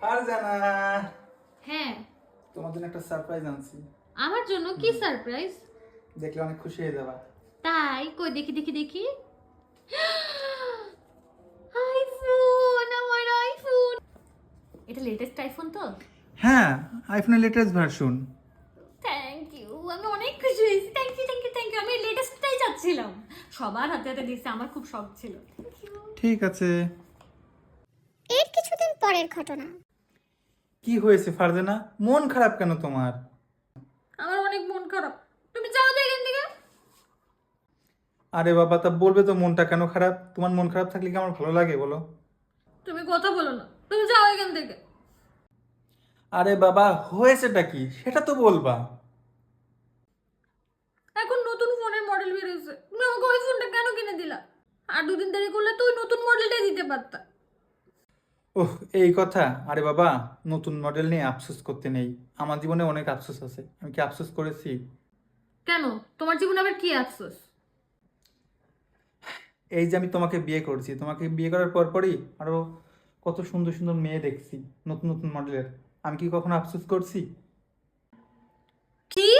আর জানা হ্যাঁ। তোমার জন্য একটা সারপ্রাইজ আনছি। আমার জন্য কি সারপ্রাইজ দেখলে অনেক খুশি হয়ে যাবা। তাই? কই দেখি দেখি দেখি। আইফোন আমার আইফোন। এটা লেটেস্ট আইফোন তো? হ্যাঁ আইফোনের লেটেস্ট ভার্সন থ্যাংক ইউ আমি অনেক খুশি হয়েছি। Thank you thank you thank you আমি লেটেস্টটাই চাচ্ছিলাম। সবার হাতে হাতে দিচ্ছে আমার খুব শখ ছিল। ঠিক আছে। এর কিছুদিন পরের ঘটনা। কি হয়েছে ফারজানা? মন খারাপ কেন তোমার? আমার অনেক মন খারাপ। তুমি যাও তো এখান থেকে। আরে বাবা তা বলবে তো মনটা কেন খারাপ? তোমার মন খারাপ থাকলে কি আমার ভালো লাগে বলো? তুমি কথা বলো না। তুমি যাও এখান থেকে। আরে বাবা হয়েছেটা কি? সেটা তো বলবা। এখন নতুন ফোনের মডেল বেরিয়েছে তুমি আমাকে ওই ফোনটা কেন কিনে দিলা? আর দুদিন দেরি করলে তুই নতুন মডেলটাই দিতে পারতা। ওহ এই কথা? আরে বাবা নতুন মডেল নিয়ে আফসোস করতে নেই। আমার জীবনে অনেক আফসোস আছে। আমি কি আফসোস করেছি? কেন? তোমার জীবনে আবার কি আফসোস? এই যে আমি তোমাকে বিয়ে করছি তোমাকে বিয়ে করার পর পরই আরও কত সুন্দর সুন্দর মেয়ে দেখছি নতুন নতুন মডেলের আমি কি কখনো আফসোস করছি? কি?